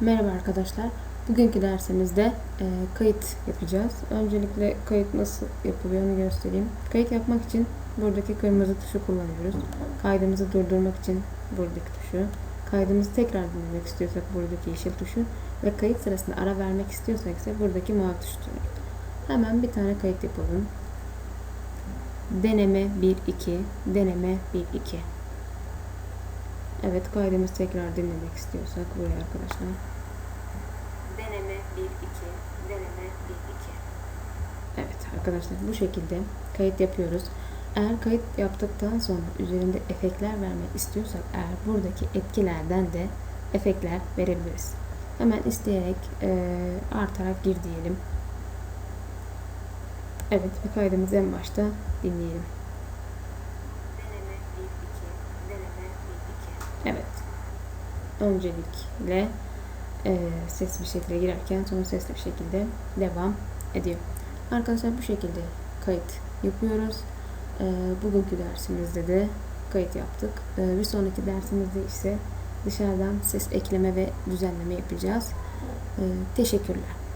Merhaba arkadaşlar. Bugünkü dersimizde e, kayıt yapacağız. Öncelikle kayıt nasıl yapılıyor onu göstereyim. Kayıt yapmak için buradaki kırmızı tuşu kullanıyoruz. Kaydımızı durdurmak için buradaki tuşu. Kaydımızı tekrar dinlemek istiyorsak buradaki yeşil tuşu. Ve kayıt sırasında ara vermek istiyorsak ise buradaki mavi tuşu. Hemen bir tane kayıt yapalım. Deneme 1-2, deneme 1-2. Evet kaydımızı tekrar dinlemek istiyorsak buraya arkadaşlar. Deneme 1 2 deneme 1 2. Evet arkadaşlar bu şekilde kayıt yapıyoruz. Eğer kayıt yaptıktan sonra üzerinde efektler vermek istiyorsak eğer buradaki etkilerden de efektler verebiliriz. Hemen isteyerek e, artarak gir diyelim. Evet bir kaydımızı en başta dinleyelim. Deneme 1 2 deneme 1 2. Evet. Öncelikle e, ses bir şekilde girerken sonra sesli bir şekilde devam ediyor. Arkadaşlar bu şekilde kayıt yapıyoruz. E, bugünkü dersimizde de kayıt yaptık. E, bir sonraki dersimizde ise dışarıdan ses ekleme ve düzenleme yapacağız. E, teşekkürler.